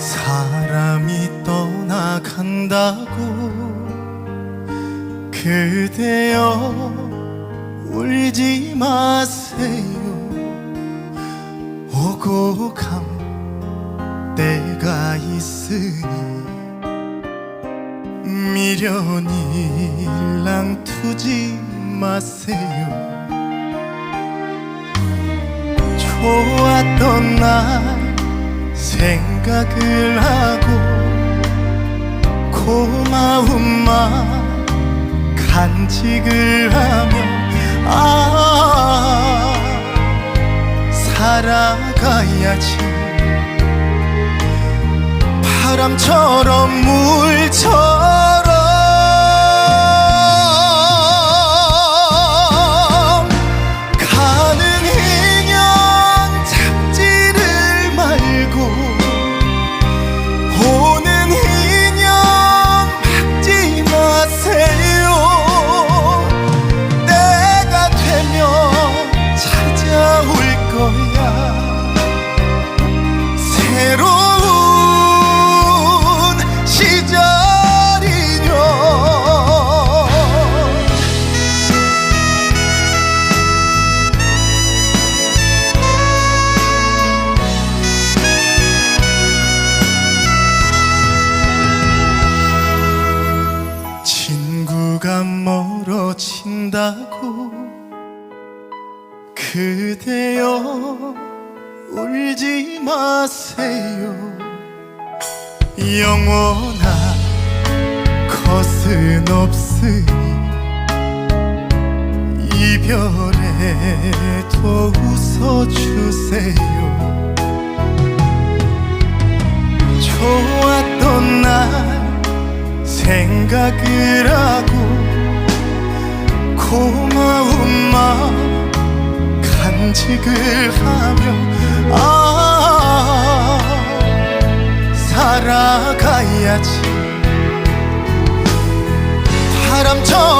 사람이 떠나간다고 그대여 울지 마세요. 오고 간 때가 있으니 미련이 일랑투지 마세요. 좋았던 날 생 각을 하고 고마운 맘 간직을 하며 아 살아가야지. 바람처럼 물처럼 친구가 멀어진다고 그대여 울지 마세요. 영원한 것은 없으니 이별에도 웃어주세요. 좋았던 날 생각을 하고 고마운 마음 간직을 하며 아 살아가야지. 바람처럼 물